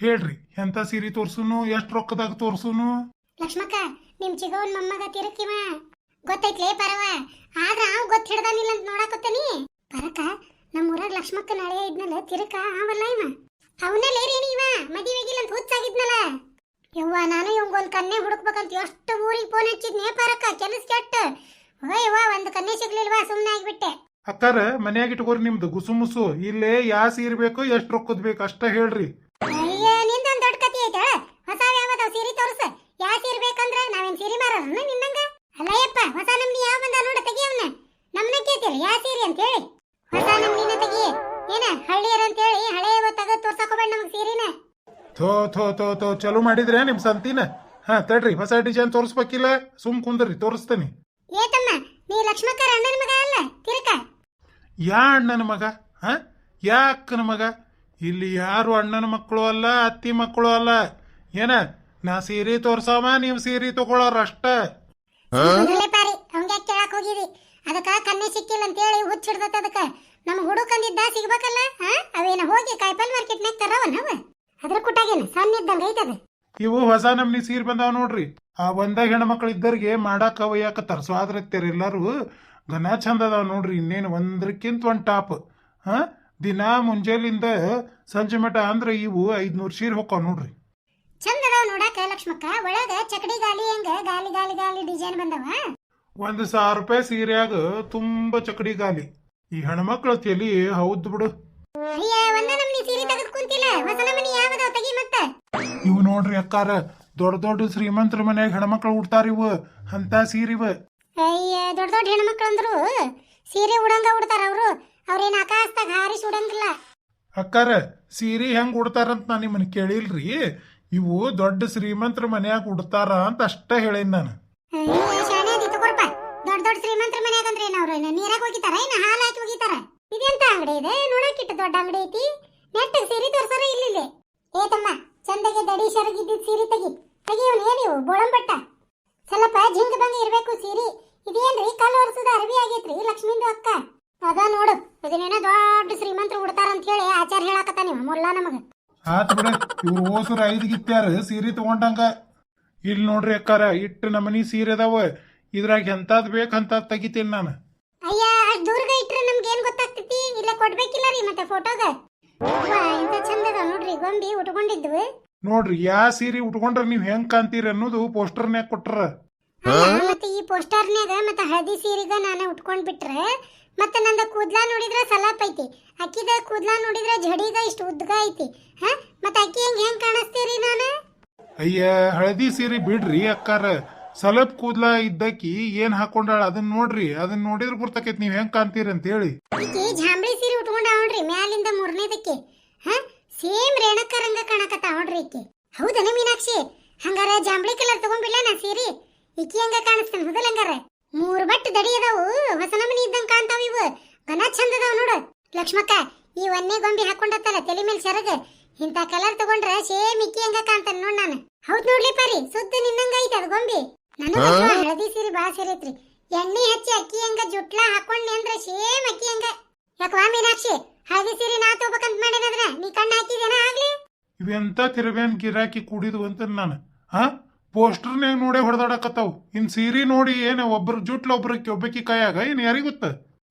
ಹೇಳ್ರಿ ಎಂತ ಸೀರೆ ತೋರ್ಸುನು ಎಷ್ಟ್ ರೊಕ್ಕದಾಗ ತೋರ್ಸುನು? ಲಕ್ಷ್ಮಕ್ಕ ನಿಮ್ ಚಿಗವನ್ ಮೊಮ್ಮಗ ತಿರುಕಿವ. ಗೊತ್ತೈತ್ಲೇ ಪರವ? ಆದ್ರ ಅವ್ ಗೊತ್ತ ಹಿಡ್ದಾನಿಲ್ಲ ಅಂತ ನೋಡಾಕತ್ತನಿ. ಪರಕ ನಮ್ಮ ಊರಾಗ ಲಕ್ಷ್ಮಕ್ಕ ನಾಳೆ ಇದ್ನಲ್ಲ ತಿರುಕ ಅವಲ್ಲ ಇವ. ಅವನಲ್ಲೇ ರೇಣಿ ಇವ? ಮದಿವೆಗಿಲ್ಲ ಅಂತ ಹುಚ್ಚಾಗಿದ್ನಲ್ಲ. ಯವ್ವ ನಾನು ಇವಂಗೊಂದ್ ಕನ್ನೆ ಹುಡುಕ್ಬೇಕಂತ ಎಷ್ಟು ಊರಿಗೆ ಫೋನ್ ಹಚ್ಚಿದ್ನೇ ಪರಕ ಕೆಲಸ ಕೆಟ್ಟ. ಅಯ್ಯವ್ವ ಒಂದ್ ಕನ್ನೆ ಸಿಗ್ಲಿಲ್ವಾ ಸುಮ್ನೆ ಆಗ್ಬಿಟ್ಟೆ. ಅಕ್ಕಾರ ಮನ್ಯಾಗ ಇಟ್ಕೋರಿ ನಿಮ್ದು ಗುಸುಮುಸು. ಇಲ್ಲೇ ಯಾ ಸೀರೆ ಬೇಕು ಎಷ್ಟು ರೊಕ್ಕದ್ ಬೇಕು ಅಷ್ಟ ಹೇಳ್ರಿ ಅಯ್ಯ ನಿಂದೊಂದ್ ದೊಡ್ಡ ಕತಿ ಐತೆ ಹೊಸ ಯಾವ್ದಾವ್ ಸೀರೆ ತೋರ್ಸ ಯಾ ಸೀರೆ ಬೇಕಂದ್ರ ಮಾರೋಣ ನಿನ್ನಂಗ? ಅಲ್ಲಯ್ಯಪ್ಪ ಹೊಸ ನಮ್ನಿ ಯಾವ ಬಂದ ನೋಡ ತೆಗಿ ಅವನ. ನಮ್ನ ಕೇಳ್ತಿಲ್ಲ ಯಾ ಸೀರೆ ಅಂತ ಹೇಳಿ ಹೊಸ ನಮ್ನಿನ ತೆಗಿ. ಏನ ಹಳ್ಳಿಯರ್ ಅಂತ ಹೇಳಿ ಹಳೆಯ ತಗ ತೋರ್ಸಕೋಬೇಡ ನಮಗೆ ಸೀರೆನ. ಥೋ ಥೋ ಥೋ ಥೋ ಚಲೋ ಮಾಡಿದ್ರೆ ನಿಮ್ ಸಂತಿನ. ಹಾ ತಡ್ರಿ ಹೊಸ ಡಿಸೈನ್ ತೋರಿಸ್ಬೇಕಿಲ್ಲ. ಸುಮ್ ಕುಂದ್ರಿ ತೋರಿಸ್ತೇನೆ. ಏತಮ್ಮ ನೀ ಲಕ್ಷ್ಮಕ್ಕರ ಅಣ್ಣನ ಮಗ ಅಲ್ಲ ತಿರುಕ? ಯಾ ಅಣ್ಣನ ಮಗ? ಹಾ? ಯಾಕನ ಅಕ್ಕನ ಮಗ? ಇಲ್ಲಿ ಯಾರು ಅಣ್ಣನ ಮಕ್ಕಳು ಅಲ್ಲ ಅತ್ತಿ ಮಕ್ಕಳು ಅಲ್ಲ? ಏನ? ನಾ ಸೀರೆ ತೋರ್ಸಾವ ನೀವು ಸೀರೆ ತಗೊಳೋರ್ ಅಷ್ಟ. ಮೊದಲೇ ಪಾರಿ ಅವಂಗ ಕೇಳಕ್ ಹೋಗಿದಿ ಅದಕ್ಕ ಕನ್ನೆ ಸಿಕ್ಕಿಲ್ಲ ಅಂತ ಹೇಳಿ ಹುಚ್ಚ ಹಿಡ್ದತ್ತ ಅದಕ್ಕ. ನಮ್ ಹುಡುಕಂದಿದ್ದ ಸಿಗ್ಬೇಕಲ್ಲ ಆ? ಅವೇನ ಹೋಗಿ ಕಾಯಿಪಲ್ ಮಾರ್ಕೆಟ್ನಾಗ ತರವನ್ ಅವ ಅದ್ರ ಕುಟ್ಟಾಗೇನ ಸಣ್ಣ ಇದ್ದಂಗ ಐತದ ಇವು ಹೊಸ ನಮ್ನಿ ಸೀರ್ ಬಂದಾವ ನೋಡ್ರಿ. ಆ ಒಂದ ಹೆಣ್ಮಕ್ಳು ಇದ್ದರಿಗೆ ಮಾಡಾಕ ಯಾಕ ಸ್ವಾದ್ರತ್ಯರ ಎಲ್ಲರೂ ಘನ ಚಂದ ಅದಾವ ನೋಡ್ರಿ ಇನ್ನೇನು ಒಂದ್ರಕ್ಕಿಂತ ಒಂದ್ ಟಾಪ್. ಹಾ? ದಿನಾ ಮುಂಜಾಲಿಂದ ಸಂಜೆ ಮಟ ಅಂದ್ರೆ ಇವು ಐದ್ನೂರು ಸೀರೆ ಹೋಕ್ಕಾವ ನೋಡ್ರಿ. ಲಕ್ಷ್ಮಕ್ಕ ಒಳಗ ಚಕಡಿ ಗಾಲಿ ಹೆಂಗ? ಗಾಲಿ ಗಾಲಿ ಗಾಲಿ ಡಿಸೈನ್ ಬಂದವ? ಒಂದ್ ಸಾವಿರ ರೂಪಾಯಿ ಸೀರೆಯಾಗ ತುಂಬಾ ಚಕಡಿ ಗಾಲಿ. ಈ ಹೆಣ್ಮಕ್ಳ ತಲಿ ಹೌದ್ ಬಿಡು. ಅಯ್ಯ ಒಂದ ನಮ್ನಿ ಸೀರೆ ತೆಗೆದು ಕುಂತಿಲ್ಲ. ಹೊಸ ನಮನಿ ಯಾವದಾವ ತೆಗಿ ಮತ್ತ. ಇವು ನೋಡ್ರಿ ಅಕ್ಕಾರ ದೊಡ್ಡ ದೊಡ್ಡ ಶ್ರೀಮಂತರ ಮನ್ಯಾಗ ಹೆಣ್ಮಕ್ಳು ಉಡ್ತಾರ ಇವು. ಅಂತ ಸೀರೆ ಇವ. ಅಯ್ಯ ದೊಡ್ಡ ದೊಡ್ಡ ಹೆಣ್ಮಕ್ಳು ಅಂದ್ರು. ಸೀರೆ ಉಡಂಗ ಉಡ್ತಾರ ಅವ್ರು. ಅವ್ರೇನ್ ಆಕಾಶದಾಗ ಹಾರಿಸಿ ಉಡಂಗಿಲ್ಲ. ಅಕ್ಕಾರ ಸೀರೆ ಹೆಂಗ್ ಉಡ್ತಾರಂತ ನಾ ನಿಮ್ಮನ್ನ ಕೇಳಿಲ್ರಿ. ಇವು ದೊಡ್ಡ ಶ್ರೀಮಂತರ ಮನ್ಯಾಗ ಉಡ್ತಾರ ಅಂತ ಅಷ್ಟೇ ಹೇಳಿದ್ ನಾನು. ದೊಡ್ಡ ದೊಡ್ಡ ಶ್ರೀಮಂತರ ಮನ್ಯಾಗ ಅಂದ್ರೆ ಏನ್ ಅವ್ರು? ಏನ ನೀರಾಗ ಹೋಗಿತಾರ? ಏನ ಹಾಲು ಹಾಕಿ ಹೋಗಿತಾರ? ಇದೆಂತ ಅಂಗಡಿ ಇದೆ? ನೋಡಕ್ಕಿಟ್ಟು ದೊಡ್ಡ ಅಂಗಡಿ ಐತಿ. ನೆಟ್ಟಗ್ ಸೀರೆ ತೋರ್ಸಾರ ಇಲ್ಲಿ ಏ, ತಮ್ಮ, ಚಂದಗೆ ದಡಿ ಶರಗಿದ್ದಿದ್ ಸೀರೆ ತೆಗಿ. ತೆಗಿಯವನ್ ಏನಿವು ಬೋಳಂಬಟ್ಟ? ಸ್ವಲ್ಪ ಜಿಂಗ್ ಬಂಗ ಇರ್ಬೇಕು ಸೀರೆ. ಇದೇನ್ರಿ? ಕಲ್ ಒರೆಸದ ಅರಬಿ ಆಗೈತ್ರಿ, ಲಕ್ಷ್ಮಿಂದು ಅಕ್ಕ. ಅದ ನೋಡು, ಇದನ್ನೇನೋ ದೊಡ್ಡ ಶ್ರೀಮಂತರು ಉಡ್ತಾರ ಅಂತ ಹೇಳಿ ಆಚಾರ ಹೇಳಾಕತ್ತ ನೀವು ಮುಲ್ಲ ನಮಗ. ಆತ್ ಬಿಡ ಇವ್ರು ಓಸುರ ಐದು ಗಿತ್ಯಾರ ಸೀರೆ ತಗೊಂಡಂಗ. ಇಲ್ಲಿ ನೋಡ್ರಿ ಅಕ್ಕಾರ ಇಟ್ಟು ನಮನಿ ಸೀರೆ ಅದಾವ. ಇದ್ರಾಗ ಎಂತಾದ್ ಬೇಕು ಅಂತ ತೆಗಿತೀನಿ ನಾನು. ಅಯ್ಯ ಅಷ್ಟ್ ದೂರ್ಗ ಇಟ್ರೆ ನಮ್ಗೆ ಏನ್ ಗೊತ್ತಾಗ್ತೈತಿ? ಇಲ್ಲ ಕೊಡ್ಬೇಕಿಲ್ಲ ರೀ ಮತ್ತೆ ಫೋಟೋಗ ಇಂತ ಚಂದ ಅದಾವ ನೋಡ್ರಿ ಗೊಂಬಿ ಉಟ್ಕೊಂಡಿದ್ವು. ನೋಡ್ರಿ ಯಾ ಸೀರೆ ಉಟ್ಕೊಂಡ್ರ ನೀವ್ ಹೆಂಗ್ ಕಾಂತೀರಿ ಅನ್ನೋದು ಪೋಸ್ಟರ್ನ್ಯಾಗ ಕೊಟ್ರ. ಅಲ್ಲ, ಮತ್ತೆ ಈ ಪೋಸ್ಟರ್ನ್ಯಾಗ ಮತ್ತೆ ಹಳದಿ ಸೀರೆಗ ನಾನು ಉಟ್ಕೊಂಡ್ ಬಿಟ್ರೆ ಮತ್ತೆ ನಂದ ಕೂದ್ಲಾ ನೋಡಿದ್ರೆ ಸಲಪ್ ಐತಿ. ಅಕ್ಕಿದ ಕೂದ್ಲಾ ನೋಡಿದ್ರೆ ಜಡಿಗ ಇಷ್ಟು ಉದ್ಗ ಐತಿ. ಹ? ಮತ್ತೆ ಅಕ್ಕಿ ಹೆಂಗ್ ಹೆಂಗ್ ಕಾಣಿಸ್ತೀರಿ ನಾನು? ಅಯ್ಯ ಹಳದಿ ಸೀರೆ ಬಿಡ್ರಿ ಅಕ್ಕಾರ. ಸಲಪ್ ಕೂದ್ಲ ಇದ್ದಕ್ಕಿ ಏನ್ ಹಾಕೊಂಡಾಳ? ಅದನ್ನ ನೋಡ್ರಿ. ಅದನ್ನ ನೋಡಿದ್ರೆ ಗುರ್ತಕೈತಿ ನೀವ್ ಹೆಂಗ್ ಕಾಣ್ತೀರಿ ಅಂತ ಹೇಳಿ ಈಕಿ ಜಾಂಬಳಿ ಸೀರೆ ಉಟ್ಕೊಂಡ ನೋಡ್ರಿ ಮ್ಯಾಲಿಂದ ಮೂರನೇದಕ್ಕೆ. ಹ? ಸೇಮ್ ರಂಗ ಕಾಣಕತ್ತ ನೋಡ್ರಿ ಈಕಿ. ಹೌದನ ಮೀನಾಕ್ಷಿ? ಹಂಗಾರ ಜಾಂಬಳಿ ಕಲರ್ ತಗೊಂಡ್ಬಿಡ್ಲ ನಾ ಸೀರೆ? ಇಕ್ಕಿ ಹೆಂಗ ಕಾಣಿಸ್ತಾನ? ಹೌದಲ್ಲ ಹಂಗಾರ. ಮೂರ್ ಬಟ್ ದಡಿ ಅದಾವು ಹೊಸ ನಮನಿ ಇದ್ದಂಗ ಕಾಣ್ತಾವ ಇವು. ಘನ ಚಂದ ಅದಾವ ನೋಡು. ಲಕ್ಷ್ಮಕ್ಕ ಈ ಒನ್ನೆ ಗೊಂಬಿ ಹಾಕೊಂಡತ್ತಲ್ಲ ತಲೆ ಮೇಲೆ ಸೆರಗ. ಇಂತ ಕಲರ್ ತಗೊಂಡ್ರ ಸೇಮ್ ಇಕ್ಕಿ ಹೆಂಗ ಕಾಣ್ತಾನೆ ನೋಡ್ ನಾನು. ಹೌದ್ ನೋಡ್ಲಿ ಪರಿ ಸುತ್ತ ನಿನ್ನಂಗ ಐತ ಅದ್ ಗೊಂಬಿ. ನನಗ ಹಳದಿ ಸೀರೆ ಬಾಳ ಐತ್ರಿ ಎಣ್ಣೆ ಹಚ್ಚಿ ಅಕ್ಕಿ ಹಂಗ ಜುಟ್ಲ ಹಾಕೊಂಡ್ನಿ ಅಂದ್ರ ಸೇಮ್ ಅಕ್ಕಿ ಹಂಗ. ಯಾಕವಾ ಮೀನಾಕ್ಷಿ ಹಳದಿ ಸೀರೆ ನಾ ತಗೋಬೇಕಂತ ಮಾಡಿನದ್ರ ನೀ ಕಣ್ಣ ಹಾಕಿದೇನ ಆಗ್ಲಿ? ಇವೆಂತ ತಿರುವೇನ್ ಗಿರಾಕಿ ಕುಡಿದು ಅಂತ ನಾನು. ಹಾ? ಪೋಸ್ಟರ್ನ್ಯಾಗ ನೋಡಿ ಹೊಡೆದಾಡಕತ್ತಾವ. ಇನ್ ಸೀರೆ ನೋಡಿ ಏನ ಒಬ್ರ ಜುಟ್ಲ ಒಬ್ರಕ್ಕೆ ಒಬ್ಬಕಿ ಕೈಯಾಗ ಏನ್ ಯಾರಿಗ ಗೊತ್ತ?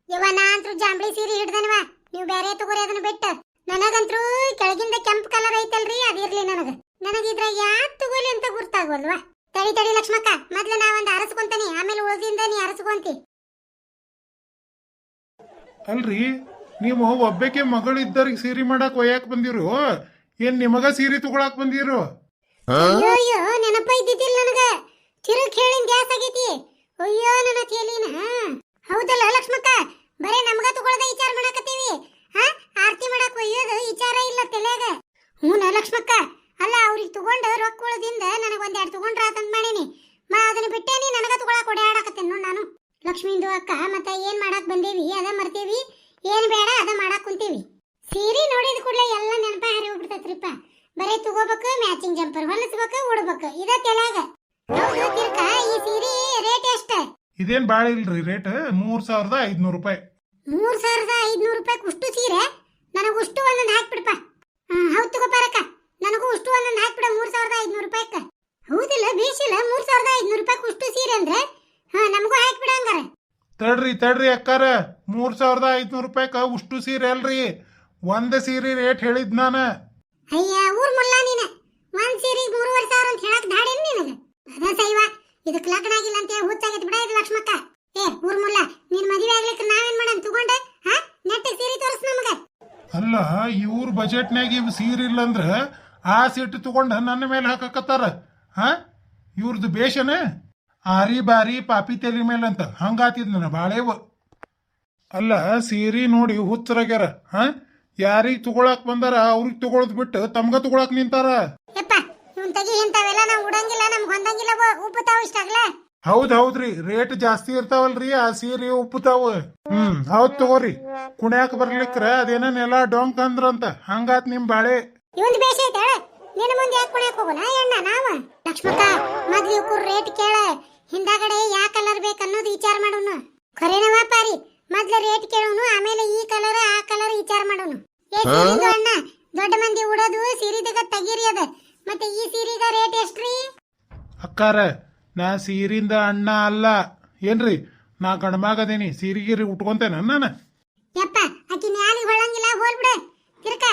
ಇವ ನಾ ಅಂತೂ ಜಾಂಬಳಿ ಸೀರೆ ಹಿಡ್ದನವ. ನೀವು ಬೇರೆ ತಗೋರಿ ಅದನ್ನ ಬಿಟ್ಟ. ನನಗಂತೂ ಕೆಳಗಿಂದ ಕೆಂಪು ಕಲರ್ ಐತಲ್ರಿ ಅದಿರ್ಲಿ ನನಗ ನನಗ. ಇದ್ರ ಯಾಕ್ ತಗೋಲಿ ಅಂತ ಗುರ್ತಾಗವಲ್ವಾ ತಡಿ ತಡಿ ಲಕ್ಷ್ಮಕ್ಕ ಮೊದ್ಲು ನಾ ಒಂದ್ ಅರಸ್ಕೊಂತಾನಿ. ಆಮೇಲೆ ಉಳ್ದಿಂದ ನೀ ಅರಸ್ಕೊಂತಿ. ಅಲ್ರಿ ನೀವು ಒಬ್ಬಕ್ಕೆ ಮಗಳಿದ್ದರಿಗೆ ಸೀರೆ ಮಾಡಕ್ ಒಯ್ಯಾಕ್ ಬಂದಿರೋ? ಏನ್ ನಿಮಗ ಸೀರೆ ತಗೊಳಕ್ ಬಂದಿರು? ಅಯ್ಯೋ ಅಯ್ಯೋ ನೆನಪ ಇದ್ದಿದ್ದಿಲ್ಲ ನನಗ. ತಿರುಗ್ ಹೇಳಿನ ಗ್ಯಾಸ್ ಆಗೈತಿ. ಅಯ್ಯೋ ನನ್ನ ತೇಲಿನ. ಹೌದಲ್ಲ ಲಕ್ಷ್ಮಕ್ಕ? ಬರೇ ನಮಗ ತಗೊಳದ ವಿಚಾರ ಮಾಡಕತ್ತೀವಿ. ಹಾ? ಆರತಿ ಮಾಡಕ್ ಒಯ್ಯೋದು ವಿಚಾರ ಇಲ್ಲ ತಲೆಯಾಗ ಹ್ಞೂ ಲಕ್ಷ್ಮಕ್ಕ? ಅಲ್ಲ ಅವ್ರಿಗೆ ತಗೊಂಡು ರೊಕ್ಕ ಉಳದಿಂದ ನನಗ ಒಂದೆರಡು ತಗೊಂಡ್ರ ಆತಂತ ಮಾಡೀನಿ. ಮಾ ಅದನ್ನ ಬಿಟ್ಟೇನಿ ನನಗ ತಗೊಳಕ್ ಓಡಾಡಕತ್ತೇನೆ ನೋಡ್ ನಾನು. ಲಕ್ಷ್ಮೀಂದು ಅಕ್ಕ ಮತ್ತೆ ಏನ್ ಮಾಡಕ್ ಬಂದೇವಿ ಅದ ಮರ್ತೀವಿ. ಏನ್ ಬೇಡ ಅದ ಮಾಡಕ್ ಕುಂತೀವಿ. ಸೀರಿ ನೋಡಿದ ಕೂಡಲೇ ಎಲ್ಲ ನೆನಪ ಹರಿ ಹೋಗ್ಬಿಡ್ತೈತ್ರಿಪ್ಪ ಬರೀ ತಗೋಬೇಕು ಮ್ಯಾಚಿಂಗ್ ಜಂಪರ್ ಹೊಲಿಸ್ಬೇಕು ಉಡ್ಬೇಕು. ಇದ ತೆಲಾಗ. ಹೌದು ತಿರ್ಕ ಈ ಸೀರೆ ರೇಟ್ ಎಷ್ಟ? ಇದೇನ್ ಬಾಳ ಇಲ್ರಿ ರೇಟ್ ಮೂರ್ ಸಾವಿರದ ಐದ್ನೂರು ರೂಪಾಯಿ. ಮೂರ್ ಸಾವಿರದ ಐದ್ನೂರು ರೂಪಾಯಿ ಉಷ್ಟು ಸೀರೆ? ನನಗೆ ಉಷ್ಟು ಒಂದೊಂದು ಹಾಕ್ಬಿಡಪ್ಪ ಹೌದು ತಗೋ ಪಾರಕ್ಕ ನನಗೂ ಉಷ್ಟು ಒಂದೊಂದು ಹಾಕ್ಬಿಡ ಮೂರ್ ಸಾವಿರದ ಐದ್ನೂರು ರೂಪಾಯಿಕ. ಹೌದಿಲ್ಲ ಬೇಸಿಲ್ಲ ಮೂರ್ ಸಾವಿರದ ಐದ್ನೂರು ರೂಪಾಯಿ ಉಷ್ಟು ಸೀರೆ ಅಂದ್ರೆ? ಹಾ ನಮಗೂ ಹಾಕ್ಬಿಡ ಹಂಗಾರೆ. ತಡ್ರಿ ತಡ್ರಿ ಅಕ್ಕಾರ. ಮೂರ್ ಸಾವಿರದ ಐದ್ನೂರು ರೂಪಾಯಿಕ ಉಷ್ಟು ಸೀರೆ ಅಲ್ರಿ. ಒಂದ್ ಸೀರೆ ರೇಟ್ ಹೇಳಿದ್ ನಾನು. ಅಯ್ಯ, ಊರ್ ಮುಲ್ಲ ನೀನ. ಒಂದ್ ಸೀರೆಗೆ ಮೂರುವರೆ ಸಾವಿರ ಅಂತ ಹೇಳಕ್ ದಾಡೇನ್ ನಿನಗ? ಅದ ಸೈವ, ಇದಕ್ ಲಗ್ನ ಆಗಿಲ್ಲ ಅಂತ ಹೇಳಿ ಹುಚ್ಚಾಗೈತ್ ಬಿಡ ಇದು ಲಕ್ಷ್ಮಕ್ಕ. ಏ, ಊರ್ ಮುಲ್ಲ, ನಿನ್ ಮದುವೆ ಆಗ್ಲಿಕ್ಕೆ ನಾವೇನ್ ಮಾಡೋಣ ತಗೊಂಡ ಹಾ ನೆಟ್ಟಿಗೆ ಸೀರೆ ತೋರಿಸ್ ನಮಗ. ಅಲ್ಲ ಇವ್ರ ಬಜೆಟ್ನಾಗ ಇವ್ ಸೀರೆ ಇಲ್ಲ ಅಂದ್ರ ಆ ಸೀಟ್ ತಗೊಂಡ ನನ್ನ ಮೇಲೆ ಹಾಕಕತ್ತಾರ ಹಾ ಇವ್ರದ್ದು ಬೇಷನ? ಆರಿ ಬಾರಿ ಪಾಪಿ ತಲೆ ಮೇಲೆ ಅಂತ ಹಂಗಾತಿದ್ ನನ್ನ ಬಾಳೆವು ಅಲ್ಲ, ಸೀರೆ ನೋಡಿ ಹುಚ್ಚರಾಗ್ಯಾರ ಹಾ ಯಾರಿಗ್ ತಗೊಳಕ್ ಬಂದಾರ ಅವ್ರಿಗೆ ತಗೊಳದ್ ಬಿಟ್ಟು ತಮ್ಗ ತಗೊಳಕ್ ನಿಂತಾರ? ಯಪ್ಪ ಇವನ್ ತೆಗಿ ಇಂಥವೆಲ್ಲ ನಾವ್ ಉಡಂಗಿಲ್ಲ ನಮ್ಗ್ ಹೊಂದಂಗಿಲ್ಲ ಉಪ್ಪು ತಾವು ಇಷ್ಟ ಆಗ್ಲಾ ಹೌದ್ ಹೌದ್ರಿ ರೇಟ್ ಜಾಸ್ತಿ ಇರ್ತಾವಲ್ರಿ ಆ ಸೀರೆ ಉಪ್ಪುತಾವ ಹ್ಮ್ ಹೌದ್ ತಗೋರಿ. ಕುಣ್ಯಾಕ್ ಬರ್ಲಿಕ್ರ ಅದೇನ ನೆಲ ಡೊಂಕ್ ಅಂದ್ರಂತ ಹಂಗಾತ್ ನಿಮ್ ಬಾಳೆ. ಇವನ್ ಬೇಷ ಐತೆ ನಿನ್ನ ಮುಂದೆ ಯಾಕೆ ಕುಣಿಯಕ್ ಹೋಗೋಣ ಎಣ್ಣ ನಾವ? ಲಕ್ಷ್ಮಕ್ಕ ಮೊದ್ಲು ಇವ್ಕುರ್ ರೇಟ್ ಕೇಳ. ಹಿಂದಾಗಡೆ ಯಾ ಕಲರ್ ಬೇಕು ಅನ್ನೋದು ವಿಚಾರ ಮಾಡೋನು. ಖರೇನವಾ ಪಾರಿ ಮೊದ್ಲು ರೇಟ್ ಕೇಳೋನು ಆಮೇಲೆ ಈ ಕಲರ್ ಆ ಕಲರ್ ವಿಚಾರ ಮಾಡೋನು. ಅಣ್ಣ ದೊಡ್ಡ ಮಂದಿ ಉಡೋದು ಸೀರಿದಾಗ ತೆಗೀರಿ ಅದ. ಮತ್ತೆ ಈ ಸೀರಿಗ ರೇಟ್ ಎಷ್ಟ್ರಿ? ಅಕ್ಕಾರ ನಾ ಸೀರಿಂದ ಅಣ್ಣ ಅಲ್ಲ. ಏನ್ರಿ ನಾ ಗಂಡ್ಮಾಗದೇನಿ ಸೀರಿಗಿರಿ ಉಟ್ಕೊಂತೇನ ನಾನು ಯಪ್ಪ ಆಕಿ ನ್ಯಾಲಿಗೆ ಹೊಳ್ಳಂಗಿಲ್ಲ ಹೋಲ್ಬಿಡ ತಿರ್ಕ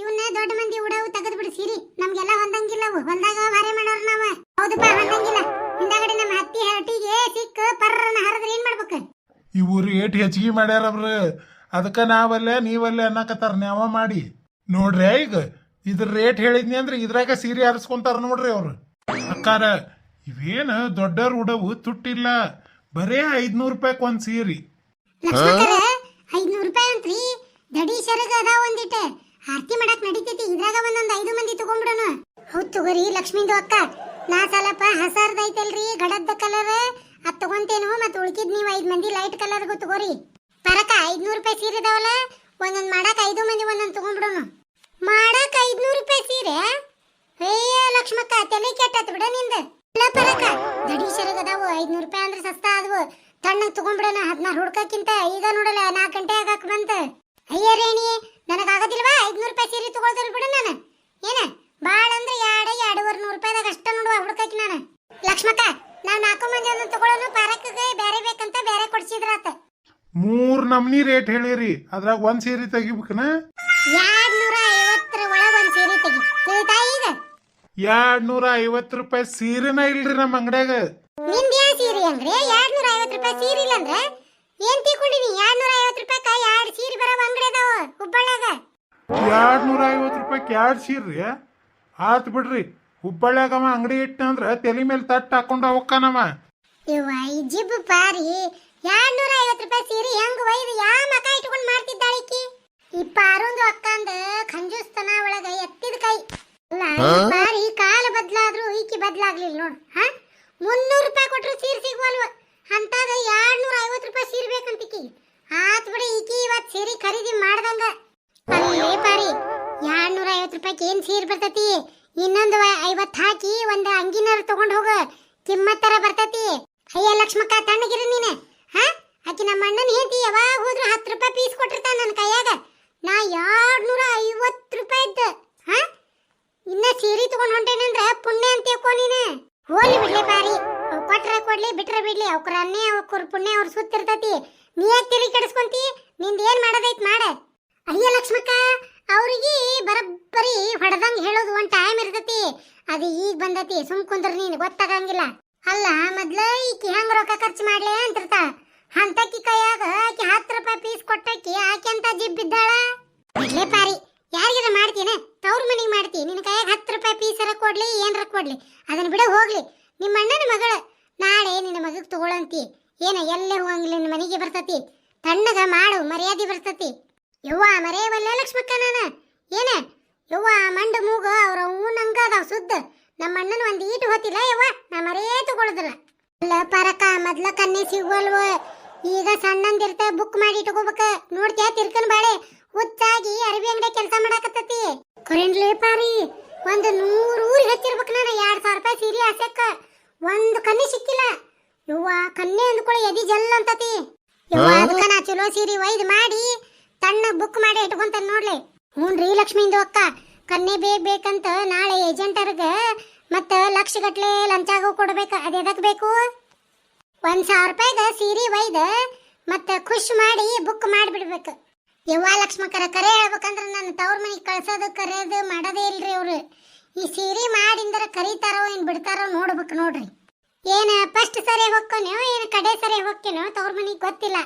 ಇವನ್ನ ದೊಡ್ಡ ಮಂದಿ ಉಡವು ತೆಗೆದು ಬಿಡು ಸೀರಿ. ನಮ್ಗೆಲ್ಲ ಹೊಂದಂಗಿಲ್ಲ ಅವು. ಹೊಲ್ದಾಗ ಭಾರೆ ಮಾಡೋರು ನಾವು. ಹೌದಪ್ಪ ಹೊಂದಂಗಿಲ್ಲ. ಹಿಂದಾಗಡೆ ನಮ್ಮ ಹತ್ತಿ ಹರಟಿಗೆ ಸಿಕ್ಕ ಪರ್ರನ್ನ ಹರಿದ್ರೆ ಏನ್ ಮಾಡ್ಬೇಕು? ಇವ್ರು ರೇಟ್ ಹೆಚ್ಚಿಗೆ ಮಾಡ್ಯಾರ ಅವ್ರ ಅದಕ್ಕ ನಾವಲ್ಲೇ, ನೀವಲ್ಲೇ ಅನ್ನಕತ್ತಾರ, ನ್ಯಾವ ಮಾಡಿ. ನೋಡ್ರಿ, ಈಗ ಇದ್ರ ರೇಟ್ ಹೇಳಿದ್ನಿ ಅಂದ್ರೆ ಇದ್ರಾಗ ಸೀರೆ ಆರಿಸ್ಕೊಂತಾರ ನೋಡ್ರಿ ಅವ್ರು. ಅಕ್ಕಾರ, ಇವೇನು ದೊಡ್ಡವ್ರ ಉಡವು ತುಟ್ಟಿಲ್ಲ. ಬರೇ ಐದ್ನೂರು ರೂಪಾಯಿಗೆ ಒಂದ್ ಸೀರಿ. ಐದ್ನೂರು ರೂಪಾಯಿ ಅಂತ್ರಿ? ದಡಿ ಶರಗ ಅದ ಒಂದಿಟ. ಆರ್ಥಿ ಮಾಡಕ್ ನಡೀತೈತಿ, ಇದ್ರಾಗ ಒಂದೊಂದು ಐದು ಮಂದಿ ತಗೊಂಡ್ಬಿಡೋಣ ಹೌದ್ ತಗೋರಿ ಲಕ್ಷ್ಮಿದು ಅಕ್ಕ. ನಾ ಸ್ವಲ್ಪ ಹಸರ್ದೈತಲ್ರಿ ಗಡದ್ದ ಕಲರ್ ಅದ್ ತಗೊಂತೇನು ಮತ್ತೆ ಉಳ್ಕಿದ್ ನೀವು ಐದು ಮಂದಿ ಲೈಟ್ ಕಲರ್ಗೂ ತಗೋರಿ. ಪರಕ ಐದ್ನೂರು ರೂಪಾಯಿ ಸೀರೆ ಇದಾವಲ್ಲ ಒಂದೊಂದು ಮಾಡಕ್ ಐದು ಮಂದಿ ಒಂದೊಂದು ತಗೊಂಡ್ಬಿಡೋಣ ಮಾಡಕ್ ಐದ್ನೂರು ರೂಪಾಯಿ ಸೀರೆ? ಏ ಲಕ್ಷ್ಮಕ್ಕ, ತಲೆ ಕೆಟ್ಟತ್ ಬಿಡ ನಿಂದ. ಇಲ್ಲ ಪರಕ ದಡಿ ಐದ್ನೂರು ರೂಪಾಯಿ ಅಂದ್ರೆ ಸಸ್ತಾ ಆದವು. ತಣ್ಣಗೆ ತಗೊಂಡ್ಬಿಡೋಣ, ಹದಿನಾರು ಹುಡ್ಕಕ್ಕಿಂತ ಈಗ ನೋಡಲ್ಲ, ನಾಲ್ಕು ಗಂಟೆ ಆಗಾಕ ಬಂತ ಅಯ್ಯ ರೇಣಿ ನನಗ ಆಗೋದಿಲ್ವಾ ಐದ್ನೂರು ರೂಪಾಯಿ ಸೀರೆ ತಗೊಳ್ತಾರ ಬಿಡು ನಾನು ಏನ ಬಾಳ ಅಂದ್ರೆ ಎರಡ ಎರಡೂವರೆ ನೂರು ರೂಪಾಯಿದಾಗ ಅಷ್ಟ ನೋಡುವ ಹುಡ್ಕಕ್ಕೆ ನಾನು ಲಕ್ಷ್ಮಕ್ಕ ನಾವ್ ನಾಲ್ಕು ಮಂದಿ ಒಂದೊಂದು ತಗೊಳ್ಳೋನು ಪಾರಕ್ಗೆ ಬೇರೆ ಬೇಕಂತ ಬೇರೆ ಕೊಡ್ಸಿದ್ರಾತ ನಮ್ನಿ ರೇಟ್ ಹೇಳಿರಿ. ಅದ್ರಾಗ ಒಂದ್ ಸೀರೆ ತೆಗಿಬೇಕನ? ಎರಡ್ ನೂರ ಐವತ್ತರ ಒಳಗೆ ಒಂದು ಸೀರೆ ತೆಗಿ. ತಿಳಿತಾ ಈಗ? ಎರಡ್ ನೂರ ಐವತ್ತು ರೂಪಾಯಿ ಸೀರೆನ ಇಲ್ರಿ ನಮ್ಮ ಅಂಗಡ್ಯಾಗ. ಸೀರೆ ಅಂದ್ರೆ? ಐವತ್ತು ರೂಪಾಯಿ ಸೀರೆ ಇಲ್ಲ ಅಂದ್ರೆ? ಏನ್ ತಿಳ್ಕೊಂಡಿನಿ ಎರಡ್ ಐವತ್ತು ಸೀರೆ ಬರೋ ಅಂಗಡಿ ಅದಾವ ಹುಬ್ಬಳ್ಳ್ಯಾಗ. ಎರಡ್ ನೂರ ಐವತ್ತು ರೂಪಾಯಿ ಎರಡ್ ಸೀರ್ರಿ ಆತ್ ಬಿಡ್ರಿ. ಹುಬ್ಬಳ್ಳ್ಯಾಗ ಅವ ಅಂಗಡಿ ಇಟ್ಟ ಅಂದ್ರ ತಲೆ ಮೇಲೆ ತಟ್ಟ ಹಾಕೊಂಡ ಹೋಗ್ಕಾನವ. ಇವ ಈ ಜಿಬ್ ಪಾರಿ ಎರಡ್ ನೂರ ಐವತ್ತು ರೂಪಾಯಿ ಸೀರೆ ಹೆಂಗ್ ಒಯ್ದು ಯಾ ಮಕ ಇಟ್ಕೊಂಡು ಮಾಡ್ತಿದ್ದಾಳೆ ಈಕಿ? ಈ ಪಾರೊಂದು ಅಕ್ಕಂದ ಕಂಜೂಸ್ತನ ಒಳಗ ಎತ್ತಿದ ಕೈ. ಅಲ್ಲ ಪಾರಿ ಕಾಲ ಬದ್ಲಾದ್ರೂ ಈಕಿ ಬದ್ಲಾಗ್ಲಿಲ್ಲ ನೋಡ್. ಕೊಟ್ಟಿರ್ತಾನ ನನ್ನ ಕೈಯಾಗ. ನಾ ಎರಡ್ನೂರ ಐವತ್ತು ರೂಪಾಯಿ ಇದ್ದ. ಹಾ? ಇನ್ನ ಸೀರೆ ತಗೊಂಡ್ ಹೊಂಟೇನಂದ್ರ ಪುಣ್ಯ ಅಂತ ತಿಳ್ಕೊ ನೀನು. ಹೋಲಿ ಬಿಡ್ಲಿ ಬಾರಿ. ಅವ್ ಕೊಟ್ರ ಕೊಡ್ಲಿ, ಬಿಟ್ರ ಬಿಡ್ಲಿ. ಅವ್ರ ಅನ್ನೇ ಅವ್ರ ಪುಣ್ಯ ಅವ್ರ ಸುತ್ತಿರ್ತತಿ ನೀ ಯಾಕೆ ತಿರಿ ಕೆಡಿಸ್ಕೊಂತಿ? ನಿಂದ ಏನ್ ಮಾಡೋದೈತ್ ಮಾಡ. ಅಯ್ಯ ಲಕ್ಷ್ಮಕ್ಕ, ಅವ್ರಿಗೆ ಬರಬ್ಬರಿ ಹೊಡೆದಂಗ್ ಹೇಳೋದು ಒಂದ್ ಟೈಮ್ ಇರ್ತತಿ. ಅದು ಈಗ ಬಂದತಿ. ಸುಮ್ ಕುಂದ್ರ ನೀನ್, ಗೊತ್ತಾಗಂಗಿಲ್ಲ. ಅಲ್ಲ, ಮೊದ್ಲ ಈಕಿ ಹೆಂಗ್ ರೊಕ್ಕ ಖರ್ಚು ಮಾಡ್ಲಿ ಅಂತಿರ್ತಾಳ ಅಂತಕಿ ಕೈಯಾಗ ಆಕಿ ಹತ್ತು ರೂಪಾಯಿ ಪೀಸ್ ಕೊಟ್ಟಕಿ ಆಕೆ ಅಂತ ಜಿಬ್ ಬಿದ್ದಾಳ ಬಿಡ್ಲೇ ಪಾರಿ ಯಾರಿಗಾರ ಮಾಡ್ತೀನ ತವ್ರ ಮನೆಗೆ ಮಾಡ್ತಿ ನಿನ್ನ ಕೈಯಾಗ ಹತ್ತು ರೂಪಾಯಿ ಪೀಸರ ಕೊಡ್ಲಿ ಏನ್ರ ಕೊಡ್ಲಿ ಅದನ್ನ ಬಿಡ ಹೋಗ್ಲಿ ನಿಮ್ಮ ಅಣ್ಣನ ಮಗಳ ನಾಳೆ ನಿನ್ನ ಮಗಗ್ ತಗೊಳಂತಿ ಏನ ಎಲ್ಲೇ ಹೋಗಂಗಿಲ್ಲ ನಿನ್ನ ಮನೆಗೆ ಬರ್ತತಿ ತಣ್ಣಗ ಮಾಡು ಮರ್ಯಾದೆ ಬರ್ತತಿ ಯವ್ವ ಮರೆಯವಲ್ಲ ಲಕ್ಷ್ಮಕ್ಕ ನಾನ ಏನ ಯವ್ವ ಮಂಡ ಮೂಗ ಅವ್ರ ಸುದ್ದ. ನಮ್ಮ ಅಣ್ಣನ ಒಂದು ಈಟು ಹೊತ್ತಿಲ್ಲ ಯವ್ವ. ನಾ ಮರೇ ತಗೊಳ್ಳೋದಿಲ್ಲ ಅಲ್ಲ ಪರಕ ಮೊದ್ಲ ಕನ್ನೆ ಸಿಗುವಲ್ವ? ಈಗ ಸಣ್ಣಂದಿರ್ತ ಬುಕ್ ಮಾಡಿ ಇಟ್ಕೋಬೇಕ. ನೋಡ್ತೀಯ ತಿರ್ಕನ್ ಬಾಳೆ. ಹುಚ್ಚಾಗಿ ಅರಬಿ ಅಂಗಡಿ ಕೆಲಸ ಮಾಡಾಕತ್ತತಿ. ಕರೆಂಟ್ಲಿ ಪಾರಿ. ಒಂದು ನೂರು ಊರಿಗೆ ಹಚ್ಚಿರ್ಬೇಕು ನಾನು. ಎರಡು ಸಾವಿರ ರೂಪಾಯಿ ಸೀರೆ ಹಾಸಕ್ಕ ಒಂದು ಕನ್ನೆ ಸಿಕ್ಕಿಲ್ಲ. ಯವ್ವ ಕನ್ನೆ ಅಂದ್ಕೊಳ್ಳಿ ಎದಿ ಜಲ್ ಅಂತತಿ. ಯವ್ವ ಅದಕ್ಕ ನಾ ಚಲೋ ಸೀರೆ ಒಯ್ದು ಮಾಡಿ ತಣ್ಣ ಬುಕ್ ಮಾಡಿ ಇಟ್ಕೊಂತ ನೋಡ್ಲಿ. ಲಕ್ಷ್ಮಿ ಲಕ್ಷ್ಮಿಂದು ಅಕ್ಕ. ಕನ್ನೆ ಬೇಗ ಬೇಕಂತ ನಾಳೆ ಏಜೆಂಟರ್ಗ ಮತ್ತೆ ಲಕ್ಷ ಗಟ್ಲೆ ಲಂಚಾಗು ಕೊಡ್ಬೇಕು. ಅದೆದಕ್ ಬೇಕು? ಒಂದ್ ಸಾವಿರ ರೂಪಾಯಿಗ ಸೀರೆ ಒಯ್ದ ಮತ್ತ ಖುಷ್ ಮಾಡಿ ಬುಕ್ ಮಾಡಿಬಿಡ್ಬೇಕು. ಯವ್ವ ಲಕ್ಷ್ಮಕ್ಕರ ಕರೆ ಹೇಳ್ಬೇಕಂದ್ರ ನನ್ನ ತವ್ರ ಮನೆಗೆ ಕಳ್ಸೋದು, ಕರೆಯೋದು ಮಾಡೋದೇ ಇಲ್ರಿ ಅವರು. ಈ ಸೀರೆ ಮಾಡಿಂದರ ಕರೀತಾರೋ ಏನು ಬಿಡ್ತಾರೋ ನೋಡ್ಬೇಕು ನೋಡ್ರಿ. ಏನು ಫಸ್ಟ್ ಸರಿ ಹೋಗ್ಕೊನೋ ಏನು ಕಡೆ ಸರಿ ಹೋಗ್ತೀನೋ ತವ್ರ ಮನೆಗೆ ಗೊತ್ತಿಲ್ಲ.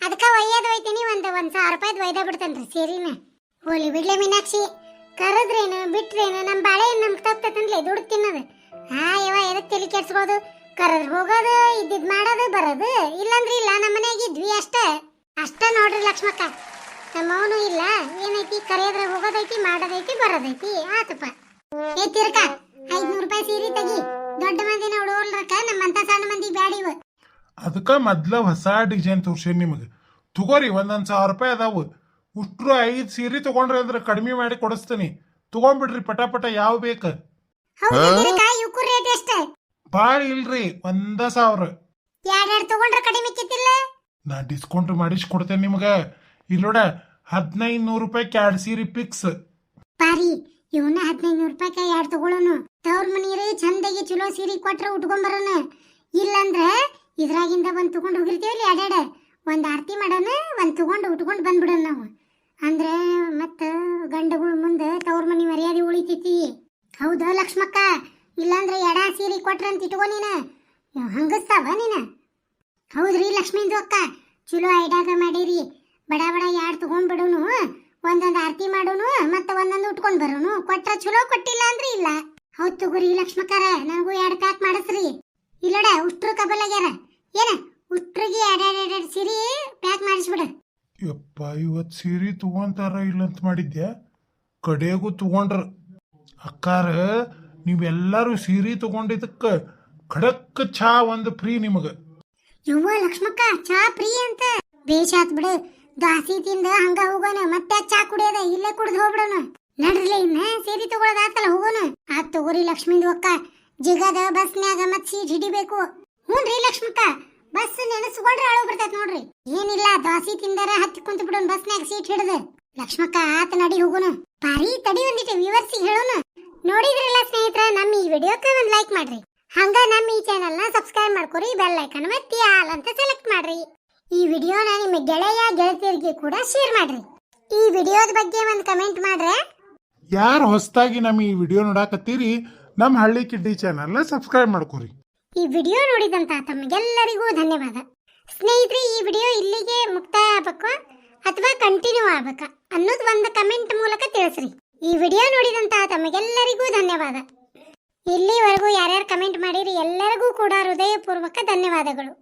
ಅದಕ್ಕೆ ಒಯ್ಯೋದು ಒಯ್ತೀನಿ, ಒಂದು ಒಂದು ಸಾವಿರ ರೂಪಾಯ್ದು ಒಯ್ದ ಬಿಡ್ತೇನ್ರಿ ಸೀರಿನ. ಹೋಲಿ ಬಿಡ್ಲೆ ಮೀನಾಕ್ಷಿ. ಕರೆದ್ರೇನು, ಬಿಟ್ರೇನು ನಮ್ಮ ಬಾಳೆ ನಮ್ಮ ತಪ್ಪ ತಂದ್ಲೆ ದುಡ್ಡು ತಿನ್ನೋದು. ಹಾ ಯವ ಎದಕ್ ತಲೆ ಕೆಡ್ಸ್ಬೋದು? ಕರೆದ್ರೆ ಹೋಗೋದು, ಇದ್ದಿದ್ ಮಾಡೋದು, ಬರೋದು. ಇಲ್ಲಂದ್ರೆ ಇಲ್ಲ ನಮ್ಮ ಮನೆಯಾಗ ಇದ್ವಿ ಅಷ್ಟೇ. ಅಷ್ಟೇ ನೋಡ್ರಿ ಲಕ್ಷ್ಮಕ್ಕ. ನಮ್ಮವನು ಇಲ್ಲ, ಏನೈತಿ ಕರೆಯದ್ರೆ ಹೋಗೋದೈತಿ, ಮಾಡೋದೈತಿ, ಬರೋದೈತಿ, ಆತಪ್ಪ. ಏ, ತಿರ್ಕ, ಐದ್ನೂರು ರೂಪಾಯಿ ಸೀರೆ ತಗಿ. ದೊಡ್ಡ ಮಂದಿನ ನಮ್ಮ ನಮ್ಮಂತ ಸಣ್ಣ ಮಂದಿ ಬ್ಯಾಡಿವ ಅದಕ್ಕ ಮೊದ್ಲ ಹೊಸ ಡಿಸೈನ್ ತೋರ್ಸೇನಿ ನಿಮಗೆ. ತಗೋರಿ, ಒಂದೊಂದು ಸಾವಿರ ರೂಪಾಯಿ ಅದಾವು. ಉಷ್ಟ್ರು ಐದು ಸೀರೆ ತಗೊಂಡ್ರಿ ಅಂದ್ರೆ ಕಡಿಮೆ ಮಾಡಿ ಕೊಡಿಸ್ತೀನಿ. ತಗೊಂಡ್ಬಿಡ್ರಿ ಪಟ ಪಟ ಯಾವ ಬೇಕ? ಭಾಳ ಇಲ್ರಿ ಒಂದ ಸಾವಿರ. ನಾ ಡಿಸ್ಕೌಂಟ್ ಮಾಡಿಸಿ ಕೊಡ್ತೇನೆ ನಿಮ್ಗೆ. ಇಲ್ಲೋಡ ಹದಿನೈದು ನೂರು ರೂಪಾಯಿ ಎರಡ್ ಸೀರೆ ಫಿಕ್ಸ್ ಪಾರಿ ಇವನ್ನ ಹದಿನೈದು ರೂಪಾಯಿ ಎರಡು ತಗೊಳ್ಳೋನು ತವ್ರ ಮನೀರಿ ಚಂದಾಗಿ ಚಲೋ ಸೀರೆ ಕೊಟ್ರೆ ಉಟ್ಕೊಂಬರೋಣ ಇಲ್ಲಂದ್ರೆ ಇದ್ರಾಗಿಂದ ಒಂದ್ ತಗೊಂಡ್ ಹೋಗಿರ್ತೀವಲ್ಲ ಎರಡೆರಡ ಒಂದ್ ಆರತಿ ಮಾಡೋಣ ಒಂದ್ ತಗೊಂಡ್ ಉಟ್ಕೊಂಡ್ ಬಂದ್ಬಿಡೋಣ ನಾವು. ಅಂದ್ರೆ ಮತ್ತ ಗಂಡಗಳ ಮುಂದೆ ತವ್ರ ಮನಿ ಮರ್ಯಾದೆ ಉಳಿತೈತಿ. ಹೌದಾ ಲಕ್ಷ್ಮಕ್ಕ? ಇಲ್ಲಾಂದ್ರೆ ಎಡ ಸೀರೆ ಕೊಟ್ರಂತ ಇಟ್ಕೋ ನೀನ. ಹಂಗಸ್ತಾವ ನೀನ? ಹೌದ್ರಿ ಲಕ್ಷ್ಮೀಂದು ಅಕ್ಕ. ಚಲೋ ಐಡಾಗ ಮಾಡಿರಿ. ಬಡ ಬಡ ಎರಡು ತಗೊಂಡ್ಬಿಡೋನು, ಒಂದೊಂದು ಆರತಿ ಮಾಡೋನು, ಮತ್ತೆ ಒಂದೊಂದು ಉಟ್ಕೊಂಡು ಬರೋನು. ಕೊಟ್ರ ಚಲೋ, ಕೊಟ್ಟಿಲ್ಲ ಅಂದ್ರೆ ಇಲ್ಲ. ಹೌದ್ ತಗೋರಿ ಲಕ್ಷ್ಮಕ್ಕಾರ, ನನಗೂ ಎರಡು ಪ್ಯಾಕ್ ಮಾಡಿಸ್ರಿ. ಇಲ್ಲಡ, ಉಷ್ಟ್ರು ಕಬಲಾಗ್ಯಾರ ಏನ, ಉಷ್ಟ್ರಿಗೆ ಎರಡೆರಡು ಸೀರೆ ಪ್ಯಾಕ್ ಮಾಡಿಸ್ಬಿಡ. ಯಪ್ಪ ಇವತ್ತು ಸೀರೆ ತಗೊಂತಾರ ಇಲ್ಲಂತ ಮಾಡಿದ್ಯಾ? ಕಡೆಗೂ ತಗೊಂಡ್ರ. ಅಕ್ಕಾರ, ನೀವೆಲ್ಲರೂ ಸೀರೆ ತಗೊಂಡಿದ್ದಕ್ಕ ಖಡಕ್ ಚಾ ಒಂದು ಫ್ರೀ ನಿಮಗೆ. ಯವ್ವ ಲಕ್ಷ್ಮಕ್ಕ, ಚಾ ಫ್ರೀ ಅಂತ. ಬೇಷಾತ್ ಬಿಡು. ದಾಸಿ ತಿಂದ ಹಂಗ ಹೋಗೋಣ, ಮತ್ತೆ ಚಾ ಕುಡಿಯೋದ, ಇಲ್ಲೇ ಕುಡ್ದು ಹೋಗ್ಬಿಡೋಣ. ನಡ್ರಲಿ ಇನ್ನ, ಸೀರೆ ತಗೊಳದಾತಲ್ಲ, ಹೋಗೋಣ. ಆತ್ ತಗೋರಿ ಲಕ್ಷ್ಮಿಂದು ಅಕ್ಕ ಜಿಗದ ಬಸ್ನ್ಯಾಗ ಮತ್ತೆ ಸೀಟ್ ಹಿಡಿಬೇಕು. ಹ್ಞೂನ್ರಿ ಲಕ್ಷ್ಮಕ್ಕ. ಬಸ್ ನೆನೆಸ್ಕೊಂಡ್ರೆ ಅಳು ಬರ್ತೈತ್ ನೋಡ್ರಿ. ಏನಿಲ್ಲ, ದಾಸಿ ತಿಂದಾರ ಹತ್ತಿ ಕುಂತ ಬಿಡೋಣ ಬಸ್ನ್ಯಾಗ ಸೀಟ್ ಹಿಡ್ದು. ಲಕ್ಷ್ಮಕ್ಕ ಆತ ನಡಿ ಹೋಗುನು. ಬಾರಿ ತಡಿ ಒಂದಿಟ್ಟು ವಿವರ್ಸಿ ಹೇಳೋನು. ನೋಡಿದ್ರಲ್ಲ ಸ್ನೇಹಿತರ, ನಮ್ಮ ಈ ವಿಡಿಯೋಕ್ಕೆ ಒಂದು ಲೈಕ್ ಮಾಡ್ರಿ. ಹಂಗ ನಮ್ಮ ಈ ಚಾನೆಲ್ನ ಸಬ್ಸ್ಕ್ರೈಬ್ ಮಾಡ್ಕೊರಿ ಬೆಲ್ ಐಕನ್ ಒತ್ತಿ ಆಲ್ ಅಂತ ಸೆಲೆಕ್ಟ್ ಮಾಡ್ರಿ. ಈ ವಿಡಿಯೋನ ನಿಮ್ಮ ಗೆಳೆಯ, ಗೆಳತಿಯರಿಗೆ ಕೂಡ ಶೇರ್ ಮಾಡ್ರಿ. ಈ ವಿಡಿಯೋದ ಬಗ್ಗೆ ಒಂದು ಕಮೆಂಟ್ ಮಾಡ್ರೆ. ಯಾರು ಹೊಸದಾಗಿ ನಮ್ಮ ಈ ವಿಡಿಯೋ ನೋಡಾಕತ್ತೀರಿ, ನಮ್ಮ ಹಳ್ಳಿ ಕಿಡ್ಡಿ ಚಾನಲ್ನ ಸಬ್ಸ್ಕ್ರೈಬ್ ಮಾಡ್ಕೊರಿ. ಈ ವಿಡಿಯೋ ನೋಡಿದಂತಹ ತಮಗೆಲ್ಲರಿಗೂ ಧನ್ಯವಾದ. ಸ್ನೇಹಿತರೆ, ಈ ವಿಡಿಯೋ ಇಲ್ಲಿಗೆ ಮುಕ್ತಾಯ ಆಗ್ಬೇಕು ಅಥವಾ ಕಂಟಿನ್ಯೂ ಆಗ್ಬೇಕು ಅನ್ನೋದು ಒಂದು ಕಮೆಂಟ್ ಮೂಲಕ ತಿಳಿಸ್ರಿ. ಈ ವಿಡಿಯೋ ನೋಡಿದಂತಹ ತಮಗೆಲ್ಲರಿಗೂ ಧನ್ಯವಾದ. ಇಲ್ಲಿವರೆಗೂ ಯಾರ್ಯಾರು ಕಮೆಂಟ್ ಮಾಡಿರಿ ಎಲ್ಲರಿಗೂ ಕೂಡ ಹೃದಯಪೂರ್ವಕ ಧನ್ಯವಾದಗಳು.